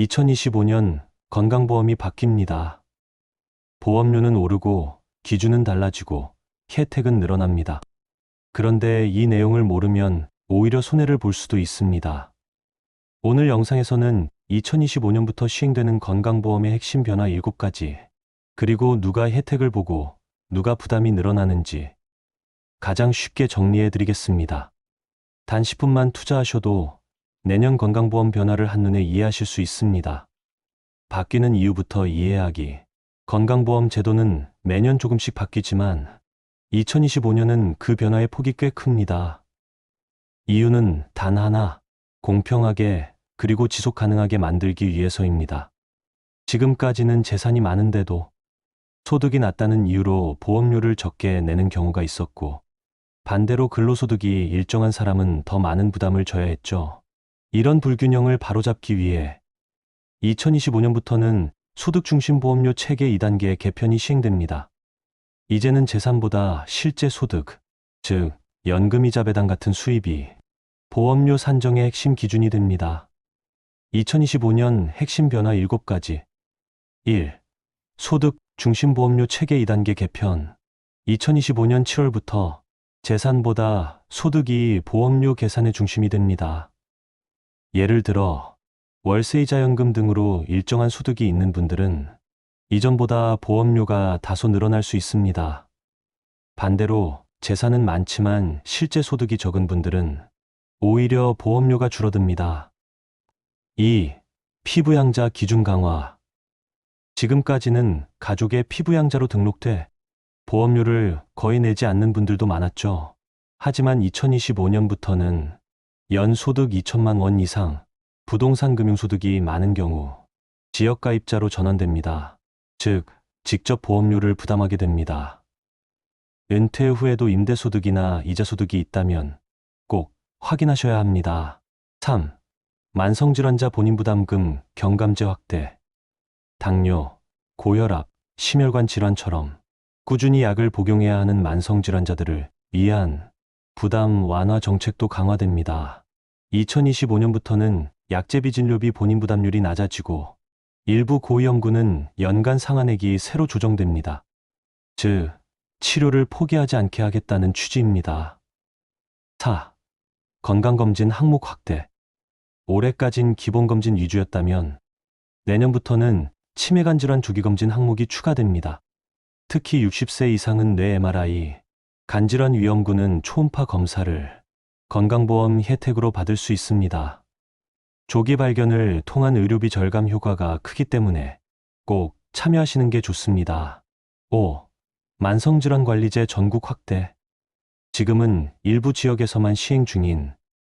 2025년 건강보험이 바뀝니다. 보험료는 오르고 기준은 달라지고 혜택은 늘어납니다. 그런데 이 내용을 모르면 오히려 손해를 볼 수도 있습니다. 오늘 영상에서는 2025년부터 시행되는 건강보험의 핵심 변화 7가지, 그리고 누가 혜택을 보고 누가 부담이 늘어나는지 가장 쉽게 정리해 드리겠습니다. 단 10분만 투자하셔도 내년 건강보험 변화를 한눈에 이해하실 수 있습니다. 바뀌는 이유부터 이해하기. 건강보험 제도는 매년 조금씩 바뀌지만 2025년은 그 변화의 폭이 꽤 큽니다. 이유는 단 하나, 공평하게 그리고 지속 가능하게 만들기 위해서입니다. 지금까지는 재산이 많은데도 소득이 낮다는 이유로 보험료를 적게 내는 경우가 있었고, 반대로 근로소득이 일정한 사람은 더 많은 부담을 져야 했죠. 이런 불균형을 바로잡기 위해 2025년부터는 소득 중심 보험료 체계 2단계 개편이 시행됩니다. 이제는 재산보다 실제 소득, 즉 연금이자 배당 같은 수입이 보험료 산정의 핵심 기준이 됩니다. 2025년 핵심 변화 7가지 1. 소득 중심 보험료 체계 2단계 개편 2025년 7월부터 재산보다 소득이 보험료 계산의 중심이 됩니다. 예를 들어 월세이자 연금 등으로 일정한 소득이 있는 분들은 이전보다 보험료가 다소 늘어날 수 있습니다. 반대로 재산은 많지만 실제 소득이 적은 분들은 오히려 보험료가 줄어듭니다. 2. 피부양자 기준 강화. 지금까지는 가족의 피부양자로 등록돼 보험료를 거의 내지 않는 분들도 많았죠. 하지만 2025년부터는 연 소득 2천만 원 이상, 부동산 금융소득이 많은 경우 지역가입자로 전환됩니다. 즉, 직접 보험료를 부담하게 됩니다. 은퇴 후에도 임대소득이나 이자소득이 있다면 꼭 확인하셔야 합니다. 3. 만성질환자 본인부담금 경감제 확대. 당뇨, 고혈압, 심혈관 질환처럼 꾸준히 약을 복용해야 하는 만성질환자들을 위한 부담 완화 정책도 강화됩니다. 2025년부터는 약제비 진료비 본인 부담률이 낮아지고 일부 고위험군은 연간 상한액이 새로 조정됩니다. 즉, 치료를 포기하지 않게 하겠다는 취지입니다. 4. 건강검진 항목 확대. 올해까진 기본검진 위주였다면 내년부터는 치매간 질환 주기검진 항목이 추가됩니다. 특히 60세 이상은 뇌 MRI, 간질환 위험군은 초음파 검사를 건강보험 혜택으로 받을 수 있습니다. 조기 발견을 통한 의료비 절감 효과가 크기 때문에 꼭 참여하시는 게 좋습니다. 5. 만성질환관리제 전국 확대. 지금은 일부 지역에서만 시행 중인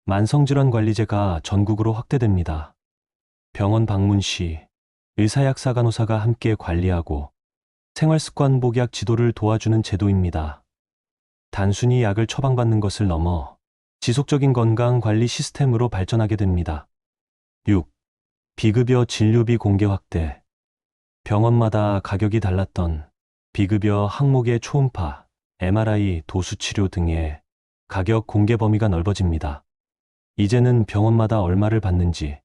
만성질환관리제가 전국으로 확대됩니다. 병원 방문 시 의사약사 간호사가 함께 관리하고 생활습관 복약 지도를 도와주는 제도입니다. 단순히 약을 처방받는 것을 넘어 지속적인 건강 관리 시스템으로 발전하게 됩니다. 6. 비급여 진료비 공개 확대. 병원마다 가격이 달랐던 비급여 항목의 초음파, MRI, 도수치료 등의 가격 공개 범위가 넓어집니다. 이제는 병원마다 얼마를 받는지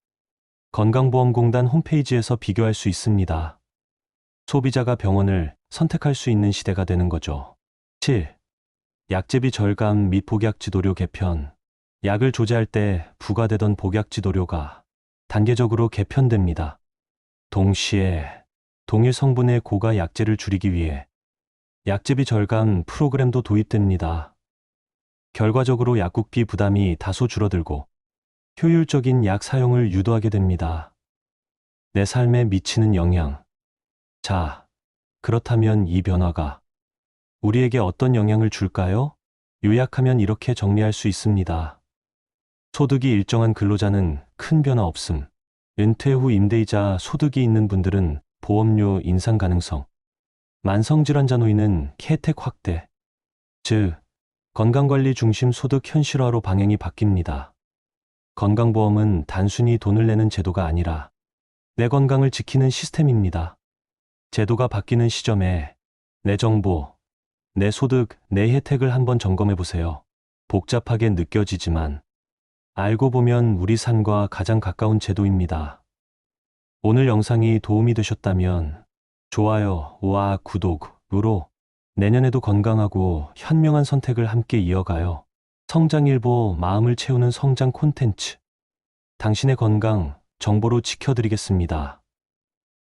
건강보험공단 홈페이지에서 비교할 수 있습니다. 소비자가 병원을 선택할 수 있는 시대가 되는 거죠. 7. 약제비 절감 및 복약 지도료 개편. 약을 조제할 때 부과되던 복약 지도료가 단계적으로 개편됩니다. 동시에 동일 성분의 고가 약제를 줄이기 위해 약제비 절감 프로그램도 도입됩니다. 결과적으로 약국비 부담이 다소 줄어들고 효율적인 약 사용을 유도하게 됩니다. 내 삶에 미치는 영향. 자, 그렇다면 이 변화가 우리에게 어떤 영향을 줄까요? 요약하면 이렇게 정리할 수 있습니다. 소득이 일정한 근로자는 큰 변화 없음. 은퇴 후 임대이자 소득이 있는 분들은 보험료 인상 가능성. 만성질환자 노인은 혜택 확대. 즉, 건강관리 중심 소득 현실화로 방향이 바뀝니다. 건강보험은 단순히 돈을 내는 제도가 아니라 내 건강을 지키는 시스템입니다. 제도가 바뀌는 시점에 내 정보, 내 소득, 내 혜택을 한번 점검해 보세요. 복잡하게 느껴지지만 알고 보면 우리 삶과 가장 가까운 제도입니다. 오늘 영상이 도움이 되셨다면 좋아요 와 구독으로 내년에도 건강하고 현명한 선택을 함께 이어가요. 성장일보 마음을 채우는 성장 콘텐츠. 당신의 건강 정보로 지켜드리겠습니다.